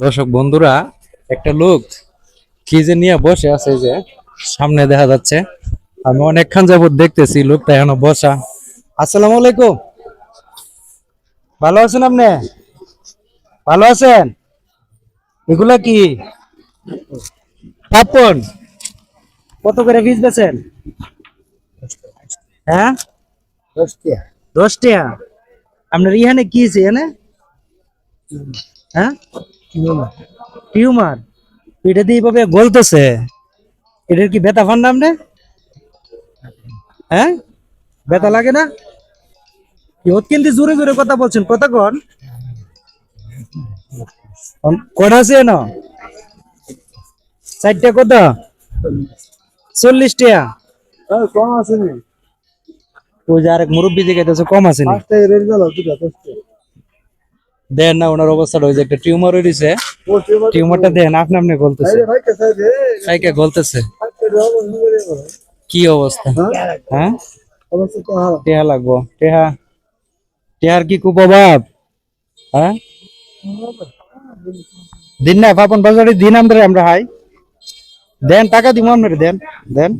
দর্শক বন্ধুরা একটা লোক কি যে নিয়ে বসে আছে যে সামনে দেখা যাচ্ছে। আমি অনেকক্ষণ যাবত দেখতেছি লোকটা এখনও বসা। আসসালামু আলাইকুম। ভালো আছেন আপনি? ভালো আছেন? এগুলা কি? পাপন। কত করে পিস বেছেন হ্যাঁ? দশ টাকা আপনার ইহানে কি আছে এনে হ্যাঁ? টিউমার। এটা দিয়ে এইভাবে গলতেছে? এটার কি ব্যথা ফান নাম হ্যাঁ? ব্যথা লাগে না? কিন্তু জোরে জোরে কথা বলছেন কথা কন। কটা আছে না চারটা কত চল্লিশ টাকা কম আছে ওই যে আরেক মুরব্বী দিকে কম আছে না? দেন না ওনার অবস্থাটা ওই যে একটা টিউমার হয়েছে টিউমারটা দেন আপনি আপনি গলতেছে ভাই কেসা গলতেছে বলে কি অবস্থা? হ্যাঁ? হ্যাঁ? টেহা লাগবো। টেহা। টেহার কি খুব অভাব হ্যাঁ? দিন না পাপন বাজারে দিন আমরা আমরা হাই। দেন টাকা দিব আমরা দেন দেন।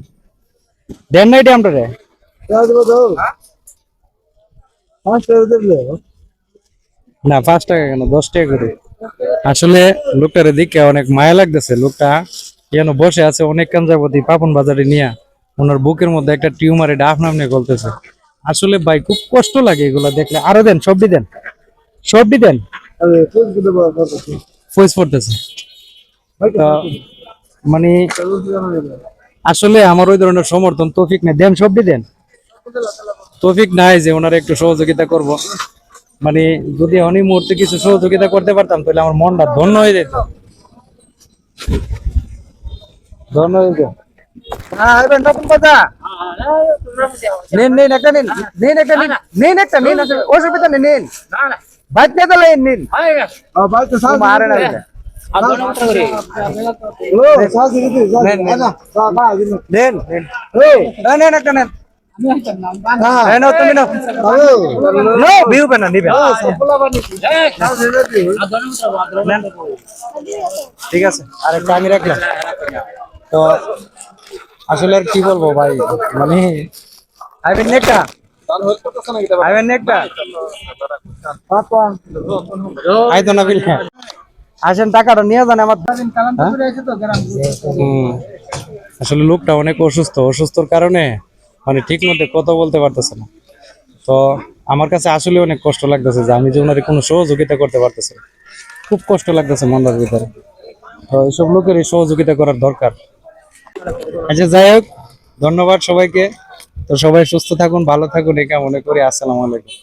দেন না এটা আমরা রে না পাঁচ টাকা কেন? দশ টাকা করে। আসলে লোকটারে দিকে অনেক মায়া লাগতেছে। লোকটা যেন বসে আছে অনেক যাবতী পাপন বাজারে নিয়ে। ওনার বুকের মধ্যে একটা টিউমার এটা আপনার আপনি গলতেছে। আসলে ভাই খুব কষ্ট লাগে এগুলা দেখলে। আরও দেন সবটি দেন। সবটি দেন। পড়তেছে মানে আসলে আমার ওই ধরনের সমর্থন তৌফিক নেই। দেন সবটি দেন। তৌফিক নাই যে ওনারা একটু সহযোগিতা করব। মানে যদি অনেক মুহূর্তে কিছু সহযোগিতা করতে পারতাম তাহলে আমার মনটা ধন্য হয়ে যেত। ধন্য হয়ে যেত। অসুবিধা নেই নিন তো নিন। মারে না নেন। নেন একটা নেন। হ্যাঁ হ্যাঁ। ঠিক আছে আমি রাখলাম। তো আসলে আর কি বলব ভাই মানে আইবেন নেকটা। আইবেন নেকটা। পাপা। না বিলে। আসেন টাকাটা নিয়ে যান আমার। আসলে লোকটা অনেক অসুস্থ অসুস্থর কারণে মানে ঠিক মতো কথা বলতে পারতেছে না। তো আমার কাছে আসলে অনেক কষ্ট লাগতেছে যে আমি যে ওনারে কোনো সহযোগিতা করতে পারতেছি। খুব কষ্ট লাগতেছে মন্দার ভিতরে। তো এইসব লোকের এই সহযোগিতা করার দরকার। আচ্ছা যাই হোক, ধন্যবাদ সবাইকে। তো সবাই সুস্থ থাকুন, ভালো থাকুন, এই কামনা করি। আসসালামু আলাইকুম।